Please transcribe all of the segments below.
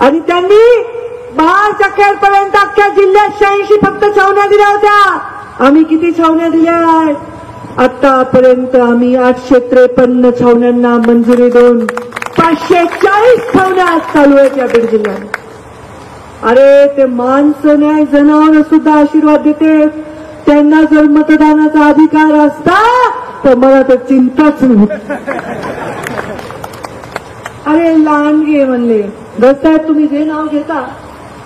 आणि त्यांनी मार्च अखेरपर्यंत अख्ख्या जिल्ह्यात शहाऐंशी फक्त छावण्या दिल्या होत्या. आम्ही किती छावण्या दिल्या आतापर्यंत आम्ही आठशे त्रेपन्न छावण्यांना मंजुरी देऊन पाचशे चाळीस छावण्या चालू आहेत या बीड जिल्ह्यात. अरे ते माणसं नाही जनावर सुद्धा आशीर्वाद देते. त्यांना जर मतदानाचा अधिकार असता तर मला तर चिंताच नाही. अरे आहे म्हणले. दसाहेब तुम्ही जे नाव घेता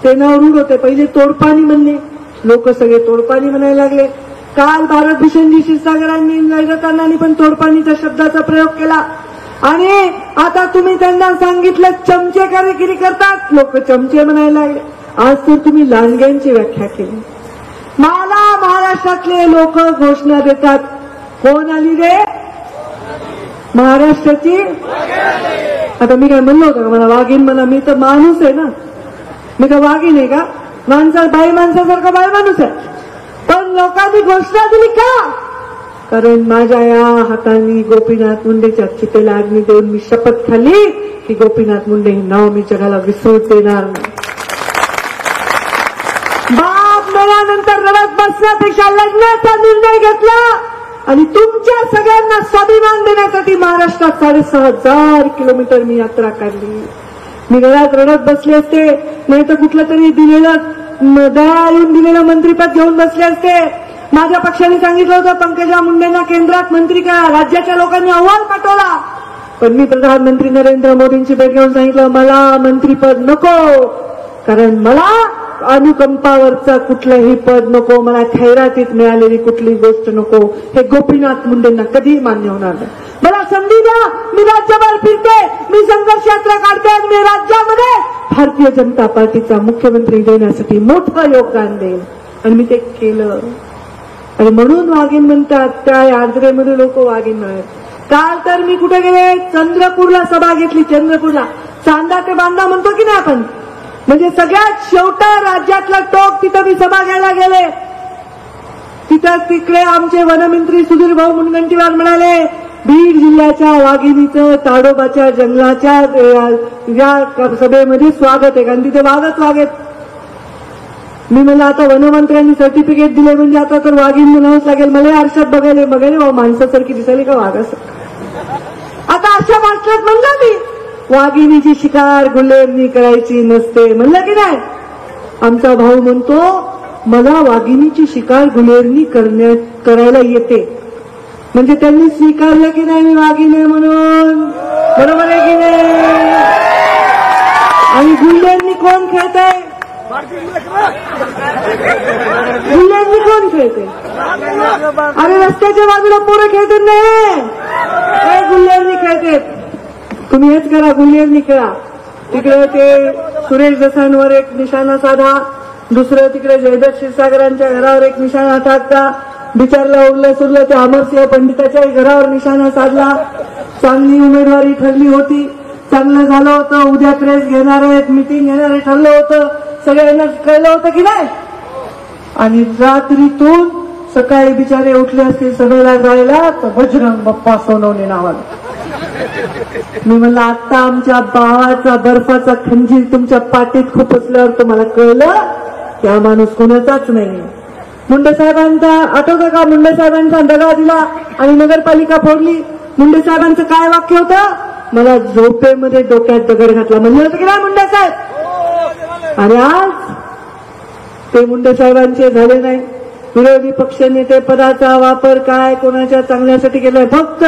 ते नाव रूढ होते. पहिले तोडपाणी म्हणले. लोक सगळे तोडपाणी म्हणायला लागले. काल भारत भारतभूषणजी क्षीरसागरांनी लैगतांनी पण तोडपाणीच्या शब्दाचा प्रयोग केला. आणि आता तुम्ही त्यांना सांगितलं चमचे कारेगिरी करतात. लोक चमचे म्हणायला लागले. आज तर तुम्ही लांडग्यांची व्याख्या केली. मला महाराष्ट्रातले लोक घोषणा देतात. कोण आली रे? महाराष्ट्राची आता मी काय म्हणलो होतं का? मला वाघीन म्हणा मी तर माणूस आहे ना. मी काय वाघीन आहे का? माणसा बाई माणसासारखा बाई माणूस आहे. पण लोकांनी घोषणा दिली का? कारण माझ्या या हाताने गोपीनाथ मुंडेच्या चितेला अग्नी देऊन मी शपथ खाल्ली की गोपीनाथ मुंडे हे नाव मी जगाला विसरू देणार नाही. बाप मेल्यानंतर रडत बसण्यापेक्षा लग्नाचा निर्णय घेतला. आणि तुमच्या सगळ्यांना स्वाभिमान देण्यासाठी महाराष्ट्रात साडेसहा हजार किलोमीटर मी यात्रा काढली. मी घरात रडत बसले असते. नाही तर कुठलं तरी दिलेलं दया येऊन दिलेलं मंत्रीपद घेऊन बसले असते. माझ्या पक्षाने सांगितलं होतं पंकजा मुंडेंना केंद्रात मंत्री करा राज्याच्या लोकांनी अहवाल पाठवला. पण मी प्रधानमंत्री नरेंद्र मोदींची भेट घेऊन सांगितलं मला मंत्रीपद नको. कारण मला अनुकंपावरचा कुठलंही पद नको मला खैरातीत मिळालेली कुठलीही गोष्ट नको हे गोपीनाथ मुंडेंना कधीही मान्य होणार नाही. मला संधी द्या मी राज्यभर फिरते मी संघर्ष यात्रा काढते आणि मी राज्यामध्ये भारतीय जनता पार्टीचा मुख्यमंत्री देण्यासाठी मोठं योगदान देईन. आणि मी ते केलं. आणि म्हणून वाघीण म्हणतात त्या यात्रेमध्ये लोक वाघीण म्हणत काल तर मी कुठे गेले? चंद्रपूरला सभा घेतली चंद्रपूरला. चांदा ते बांधा म्हणतो की नाही आपण? म्हणजे सगळ्यात शेवटा राज्यातला टोक तिथं मी सभा घ्यायला गेले. तिथं तिकडे आमचे वनमंत्री सुधीर भाऊ मुनगंटीवार म्हणाले बीड जिल्ह्याच्या वाघिणीचं ताडोबाच्या जंगलाच्या या सभेमध्ये स्वागत आहे. कारण तिथे वाघच वाघ आहेत मी मला आता वनमंत्र्यांनी सर्टिफिकेट दिले म्हणजे आता तर वाघीण म्हणावंच लागेल. मला आरशात बघायला बघायला भाऊ माणसासारखी दिसायली का वाघ असं आता अशा वाटल्यात म्हणलं मी. वाघिणीची शिकार गुल्हेरनी करायची नसते. म्हणलं की नाही? आमचा भाऊ म्हणतो मला वाघिणीची शिकार गुलेरनी करण्या करायला येते. म्हणजे त्यांनी स्वीकारलं की नाही मी वाघीण म्हणून? बरोबर आहे की नाही? आणि गुल्हेरनी कोण खेळत आहे गुल्हेरनी कोण खेळते अरे रस्त्याच्या बाजूला पोरं खेळतात नाही हे? खेळतात. खेळते तुम्ही हेच करा गुल्हेरनी खेळा. तिकडे ते सुरेश दसांवर एक निशाणा साधा दुसरं तिकडे जयदत्त क्षीरसागरांच्या घरावर एक निशाणा टाकता बिचारला उरलं सुरलं ते अमरसिंह पंडिताच्याही घरावर निशाणा साधला. चांगली उमेदवारी ठरली होती. चांगलं झालं होतं. उद्या प्रेस घेणार आहेत मिटिंग घेणार आहे ठरलं होतं. सगळ्यांना कळलं होतं की नाही? आणि रात्रीतून सकाळी बिचारे उठले असतील सभेला जायला तर बजरंग बाप्पा सोनवणे नावाला मी म्हणलं आता आमच्या बावाचा बर्फाचा खंजीर तुमच्या पाठीत खुपसल्यावर तुम्हाला कळलं त्या माणूस कोणाचाच नाही. मुंडे साहेबांचा आठवतं का? मुंडे साहेबांचा दगा दिला आणि नगरपालिका फोडली. मुंडे साहेबांचं काय वाक्य होतं? मला झोपेमध्ये डोक्यात दगड घातला. म्हणलं होतं की नाही मुंडे साहेब? आणि आज ते मुंडे साहेबांचे झाले नाही. विरोधी पक्ष पदाचा वापर काय कोणाच्या चांगल्यासाठी केलाय? फक्त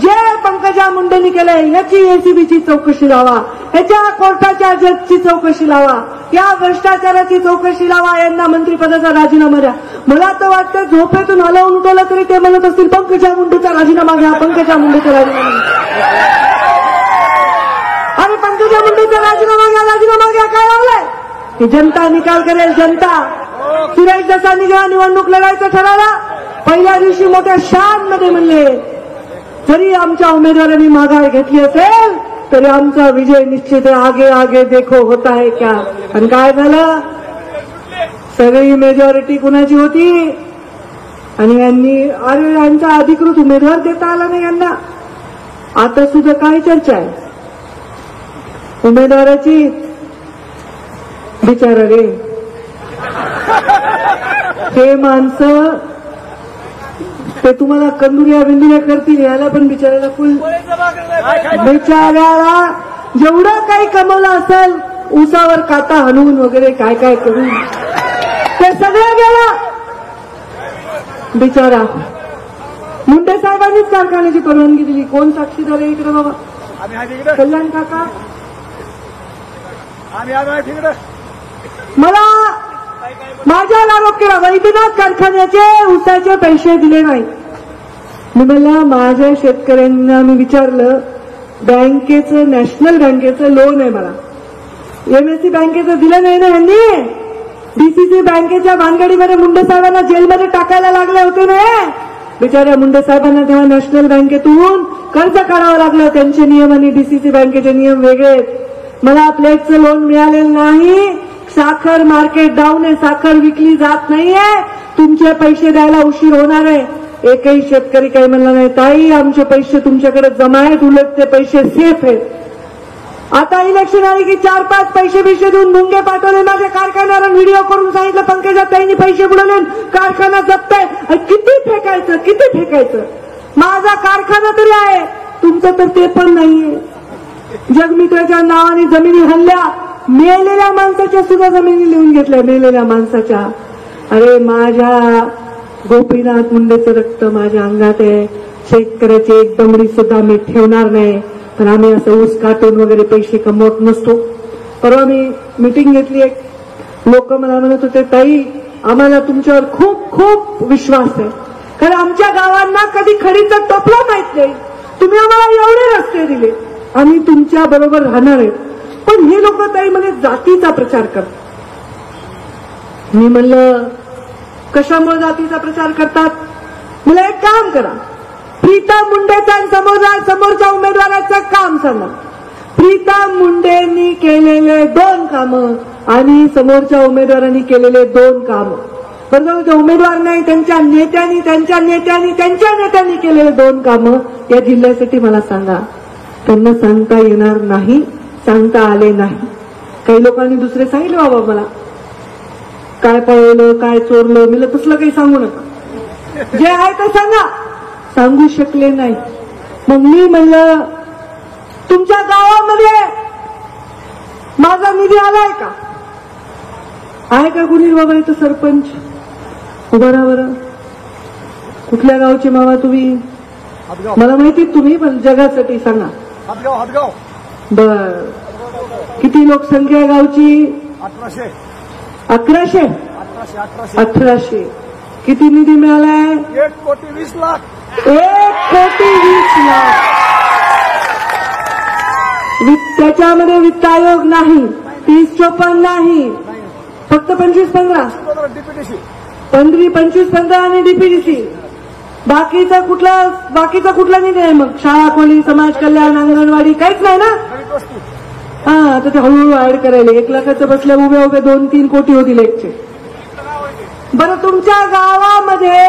जे पंकजा मुंडेंनी केलंय याची एसीबीची चौकशी लावा. ह्याच्या कोर्टाच्या जजची चौकशी लावा. या भ्रष्टाचाराची चौकशी लावा यांना मंत्रिपदाचा राजीनामा द्या. मला तर वाटतं झोपेतून हलवून उठवलं तरी ते म्हणत असतील पंकजा मुंडेचा राजीनामा घ्या पंकजा मुंडेचा राजीनामा घ्या. पंकजा मुंडेचा राजीनामा घ्या राजीनामा घ्या काय लावलाय? की जनता निकाल करेल जनता. सुरेश दसानी जेव्हा निवडणूक लढायचं ठरवला पहिल्या दिवशी मोठ्या शानमध्ये म्हणले जरी आमच्या उमेदवारांनी माघार घेतली असेल तरी आमचा विजय निश्चित आगे आगे देखो होता है क्या? आणि काय झालं? सगळी मेजॉरिटी कुणाची होती? आणि यांनी अरे यांचा अधिकृत उमेदवार देता आला नाही यांना. आता सुद्धा काय चर्चा आहे? उमेदवाराची बिचारा रे. हे माणसं ते तुम्हाला कंदुऱ्या बिंदुऱ्या करतील याला पण बिचारायला फुल बिचाऱ्याला जेवढं काही कमवलं असेल उसावर काटा हलवून वगैरे काय काय करून ते सगळं गेलं. बिचारा. मुंडे साहेबांनीच कारखान्याची परवानगी दिली. कोण साक्षीदार आहे इकडे बाबा? कल्याण काका? आम्ही माझ्यावर आरोप केला. वैद्यनाथ कारखान्याचे उसाचे पैसे दिले नाही. मी म्हणलं माझ्या शेतकऱ्यांना मी विचारलं बँकेचं नॅशनल बँकेचं लोन आहे मला. एमएससी बँकेचं दिलं नाही ना यांनी? डीसीसी बँकेच्या भानगडीमध्ये मुंडे साहेबांना जेलमध्ये टाकायला लागले होते ना? बिचाऱ्या मुंडे साहेबांना तेव्हा नॅशनल बँकेतून कर्ज काढावं लागलं त्यांचे नियम आणि डीसीसी बँकेचे नियम वेगळे मला प्लेटचं लोन मिळालेलं नाही. साखर मार्केट डाऊन आहे साखर विकली जात नाहीये. तुमचे पैसे द्यायला उशीर होणार आहे. एकही शेतकरी काही म्हणला नाही ताई आमचे पैसे तुमच्याकडे जमा आहेत उलट ते पैसे सेफ आहेत. आता इलेक्शन आले की चार पाच पैसे बिशे देऊन मुंगे पाठवले माझ्या कारखान्याला व्हिडिओ करून सांगितलं पंकजा ताईंनी पैसे बुडवले कारखाना जप्त आहे अरे किती फेकायचं किती फेकायचं? माझा कारखाना तरी आहे. तुमचं तर ते पण नाहीये. जगमित्राच्या नावाने जमिनी हल्ल्या. मिळालेल्या माणसाच्या सुद्धा जमिनी लिहून घेतल्या मिळालेल्या माणसाच्या. अरे माझ्या गोपीनाथ मुंडेचं रक्त माझ्या अंगात आहे. शेतकऱ्याची एक दमडी सुद्धा मी ठेवणार नाही. पण आम्ही असं ऊस काटून वगैरे पैसे कमवत नसतो. परवा मी मिटिंग घेतली एक. लोक मला म्हणत होते ताई आम्हाला तुमच्यावर खूप खूप विश्वास आहे. कारण आमच्या गावांना कधी खडीचा टपला माहीत नाही. तुम्ही आम्हाला एवढे रस्ते दिले. आम्ही तुमच्या बरोबर राहणार आहे. पण हे लोक ताई म्हणे जातीचा प्रचार करतात. मी म्हणलं कशामुळे जातीचा प्रचार करतात? मला एक काम करा. प्रीता मुंडेचा समोर समोरच्या उमेदवाराचं काम सांगा. प्रीता मुंडेंनी केलेले दोन कामं आणि समोरच्या उमेदवारांनी केलेले दोन कामं. बरोबर जे उमेदवार नाही त्यांच्या नेत्यांनी त्यांच्या नेत्यांनी त्यांच्या नेत्यांनी केलेले दोन कामं या जिल्ह्यासाठी मला सांगा. त्यांना सांगता येणार नाही. सांगता आले नाही. काही लोकांनी दुसरे सांगितले बाबा मला काय पळवलं काय चोरलं मी तसलं काही सांगू नका. जे आहे ते सांगा. सांगू शकले नाही. मग मी म्हणलं तुमच्या गावामध्ये माझा निधी आलाय का? आहे का कुणी बाबा इथं सरपंच? उभा राहा बरं. कुठल्या गावचे मामा तुम्ही? मला माहिती तुम्ही पण जगासाठी सांगा. बर. किती लोकसंख्या आहे गावची? अठराशे. अकराशे? अठराशे किती निधी मिळालाय? एक कोटी वीस लाख. एक कोटी वीस लाख. त्याच्यामध्ये वित्त आयोग नाही. तीस चोपन्न नाही. फक्त पंचवीस पंधरा. पंधरी पंचवीस पंधरा आणि डीपीडीसी बाकीचा कुठला बाकीचा कुठला निधी आहे मग? शाळा खोली समाज कल्याण अंगणवाडी काहीच नाही ना? हा आता ते हळूहळू ऍड करायला एक लाखाचं बसल्या उभ्या उभ्या दोन तीन कोटी होतील एकचे बरं तुमच्या गावामध्ये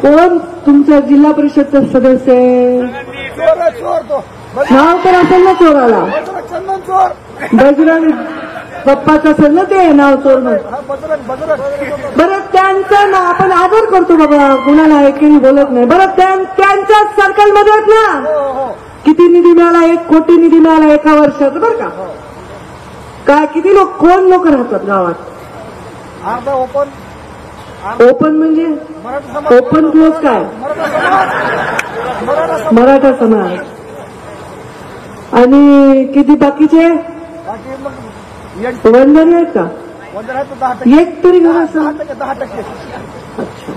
कोण तुमच्या जिल्हा परिषदचा सदस्य आहे? नाव तर असेल ना चोराला. बजरंग चंदन चोर. बजरंग बाप्पाचं असेल ना ते नाव चोर बरं त्यांचं नाव आपण आदर करतो बाबा कुणाला एकेही बोलत नाही. बरं त्या- त्यांच्याच सर्कलमध्ये आहेत ना. हो हो. किती निधी मिळाला? एक कोटी निधी मिळाला एका वर्षात बरं का? काय किती लोक कोण लोक राहतात गावात? ओपन ओपन म्हणजे? ओपन क्लोज काय? मराठा समाज. आणि किती बाकीचे? वंजारी आहेत का? एक तरी घर अच्छा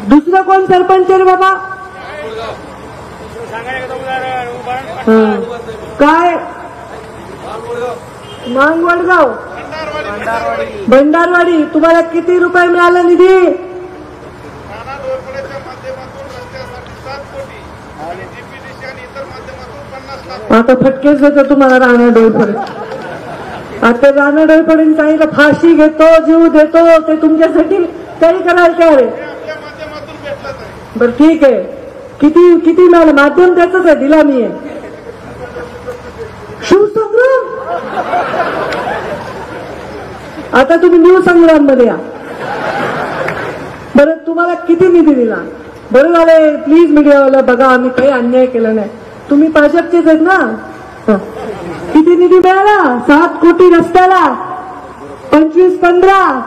दुसरं कोण सरपंच आहे रे बाबा? काय? मांग वडगाव भंडारवाडी. तुम्हाला किती रुपये मिळाला निधी? आता फटकेच देतो तुम्हाला राणा डोईपर्यंत आता राणा डोईपर्यंत काहीला फाशी घेतो जीव देतो ते तुमच्यासाठी काही करायला काय बरं ठीक आहे. किती किती मिळालं माध्यम त्याच आहे दिला मी. आहे शिवसंग्राम? आता तुम्ही न्यू संग्राममध्ये या. बरं तुम्हाला किती निधी दिला? बरं झालंय प्लीज मीडियावाला बघा आम्ही काही अन्याय केला नाही. तुम्ही भाजपचेच आहेत ना? किती निधी मिळाला? सात कोटी रस्त्याला. पंचवीस पंधरा.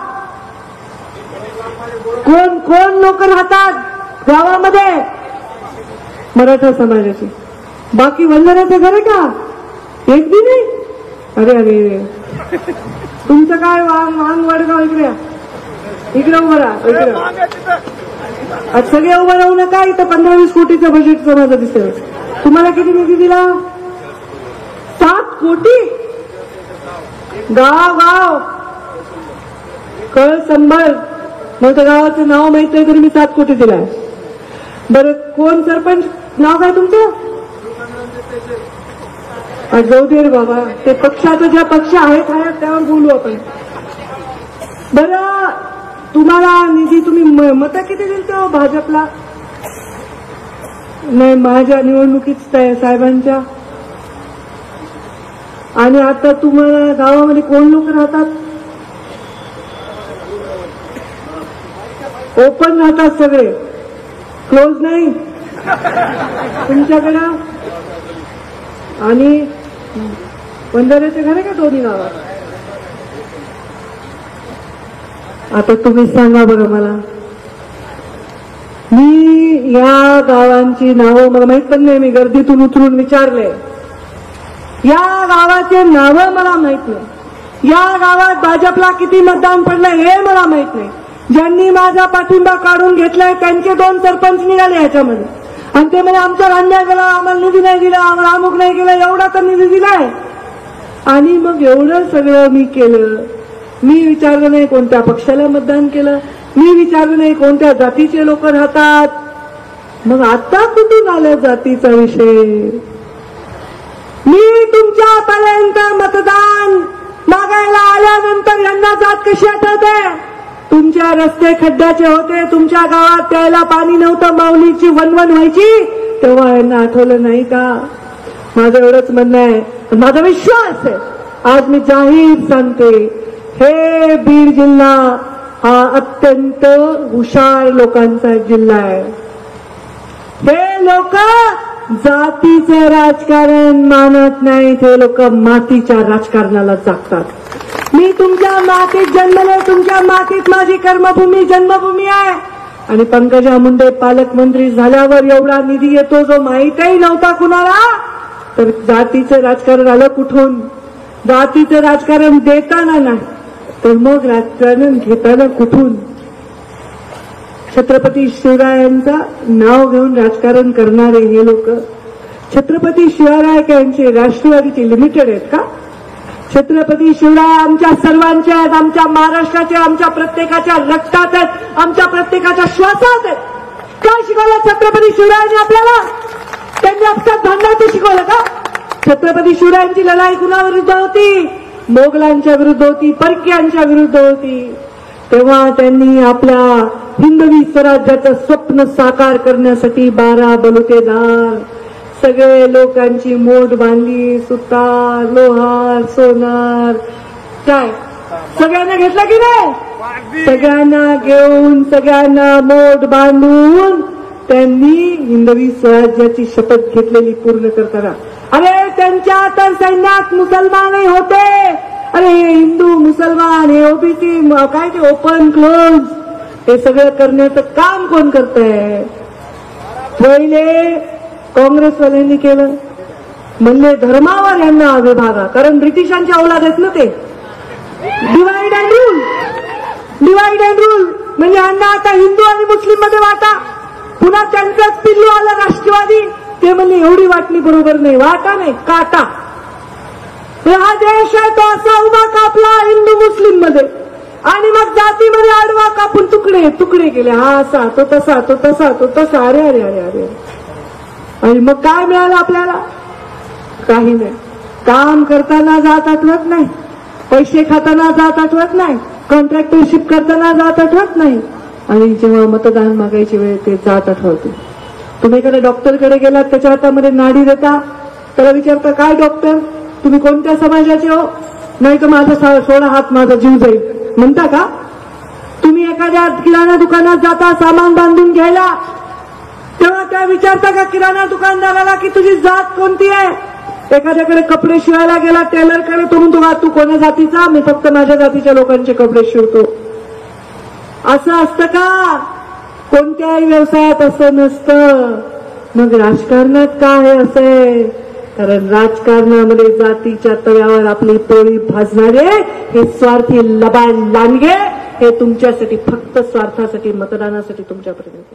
कोण कोण लोक राहतात गावामध्ये? मराठा समाजाची. बाकी वंदनाचे घर आहे का? एक बी नाही? अरे अरे अरे. तुमचं काय वांग वांग वडगाव इकडे. इकडे उभं राहा इकडे. आज सगळे उभं राहू नका इथं पंधरा वीस कोटीचं बजेटचं माझं दिसतंय तुम्हाला किती निधी दिला? सात कोटी? गाव गाव. कळ संभळ मग गावाचं नाव माहीत नाही तरी मी सात कोटी दिलाय. बरं कोण सरपंच? नाव काय तुमचं? जाऊ दे रे बाबा. ते पक्षाचं ज्या पक्ष आहेत आहेत त्यावर बोलू आपण. बरं तुम्हाला निधी तुम्ही मत किती दिलते हो भाजपला? नाही माझ्या निवडणुकीत साहेबांच्या. आणि आता तुम्हाला गावामध्ये कोण लोक राहतात? ओपन राहतात सगळे. क्लोज नाही? तुमच्याकडं आणि बंधाऱ्याचे घर आहे का दोन्ही गावात आता तुम्ही सांगा बरं मला. मी या गावांची नावं मला माहीत पण नाही मी गर्दीतून उतरून विचारले या गावाचे नावं मला माहीत नाही. या गावात भाजपला किती मतदान पडलं हे मला माहीत नाही. ज्यांनी माझा पाठिंबा काढून घेतलाय त्यांचे दोन सरपंच निघाले याच्यामध्ये आणि ते म्हणजे आमचा अन्याय केला आम्हाला निधी नाही दिला आम्हाला अमुक नाही केला एवढा तर निधी दिलाय. आणि मग एवढं सगळं मी केलं. मी विचारलं नाही कोणत्या पक्षाला मतदान केलं. मी विचारलं नाही कोणत्या जातीचे लोक राहतात. मग आता कुठून आलं जातीचा विषय? मी तुमच्यापर्यंत मतदान मागायला आल्यानंतर यांना जात कशी आठवते? तुमच्या रस्ते खड्ड्याचे होते तुमच्या गावात प्यायला पाणी नव्हतं माऊलीची वनवन व्हायची तेव्हा यांना आठवलं नाही का? माझं एवढंच म्हणणं आहे. माझा विश्वास आहे. आज मी जाहीर सांगते. हे बीड जिल्हा हा अत्यंत हुशार लोकांचा जिल्हा आहे. हे लोक जातीचं राजकारण मानत नाही ते लोक मातीच्या राजकारणाला जागतात. मी तुमच्या मातीत जन्मले तुमच्या मातीत माझी कर्मभूमी जन्मभूमी आहे. आणि पंकजा मुंडे पालकमंत्री झाल्यावर एवढा निधी येतो जो माहीतही नव्हता कुणाला. तर जातीचं राजकारण आलं कुठून? जातीचं राजकारण देताना नाही तर मग राजकारण घेताना कुठून? छत्रपती शिवरायांचा नाव घेऊन राजकारण करणारे हे लोक छत्रपती शिवराय यांचे राष्ट्रवादीचे लिमिटेड आहेत का? छत्रपती शिवराय आमच्या सर्वांचे आहेत आमच्या महाराष्ट्राचे आमच्या प्रत्येकाच्या रक्तात आहेत आमच्या प्रत्येकाच्या श्वासात आहेत. काय शिकवलं छत्रपती शिवरायांनी आपल्याला? त्यांनी आपल्या भांडायचं शिकवलं का? छत्रपती शिवरायांची लढाई कुणाविरुद्ध होती? मोगलांच्या विरुद्ध होती परक्यांच्या विरुद्ध होती. तेव्हा त्यांनी आपल्या हिंदवी स्वराज्याचं स्वप्न साकार करण्यासाठी बारा बलुतेदार सगळे लोकांची मोठ बांधली सुतार लोहार सोनार. काय? सगळ्यांना घेतला की नाही? सगळ्यांना घेऊन सगळ्यांना मोठ बांधून त्यांनी हिंदवी स्वराज्याची शपथ घेतलेली पूर्ण करताना. अरे त्यांच्या तर सैन्यात मुसलमानही होते. अरे हे हिंदू मुसलमान हे ओबीसी काय ते ओपन क्लोज हे सगळं करण्याचं काम कोण करतंय? पहिले काँग्रेसवाल्यांनी केलं. म्हणले धर्मावर यांना विभागा कारण ब्रिटिशांच्या औलाद आहेत ना ते. Divide and rule divide and rule म्हणजे यांना आता हिंदू आणि मुस्लिममध्ये वाटा. पुन्हा त्यांचाच पिल्लू आला राष्ट्रवादी. ते म्हणले एवढी वाटणी बरोबर नाही. वाटा नाही काटा. हा देश आहे तो असा उभा कापला हिंदू मुस्लिममध्ये आणि मग जातीमध्ये आडवा कापून तुकडे तुकडे केले. हा असा तो तसा तो तसा तो तसा. अरे अरे अरे अरे. आणि मग काय मिळालं आपल्याला? काही नाही. काम करताना जात आठवत नाही. पैसे खाताना जात आठवत नाही. कॉन्ट्रॅक्टरशिप करताना जात आठवत नाही. आणि जेव्हा मतदान मागायची वेळ ते जात आठवते. तुम्ही एखाद्या डॉक्टरकडे गेलात त्याच्या हातामध्ये नाडी देता. त्याला विचारता काय डॉक्टर? तुम्ही कोणत्या समाजाचे हो? नाही तर माझा सा- सोळा हात माझा जीव जाईल. म्हणता का? तुम्ही एखाद्या किराणा दुकानात जाता सामान बांधून घ्यायला. तेव्हा काय विचारता का किराणा दुकानदाराला की तुझी जात कोणती आहे? एखाद्याकडे कपडे शिवायला गेला टेलरकडे तो म्हणतो "हा, तू कोण्या जातीचा? मी फक्त माझ्या जातीच्या लोकांचे कपडे शिवतो. असं असतं का? कोणत्याही व्यवसायात असं नसतं. मग राजकारणात काय हे कारण राजकारणामध्ये जातीच्या तव्यावर आपली पोळी भाजणारे हे स्वार्थी लबाड लांडगे हे तुमच्यासाठी फक्त स्वार्थासाठी मतदानासाठी तुमच्यापर्यंत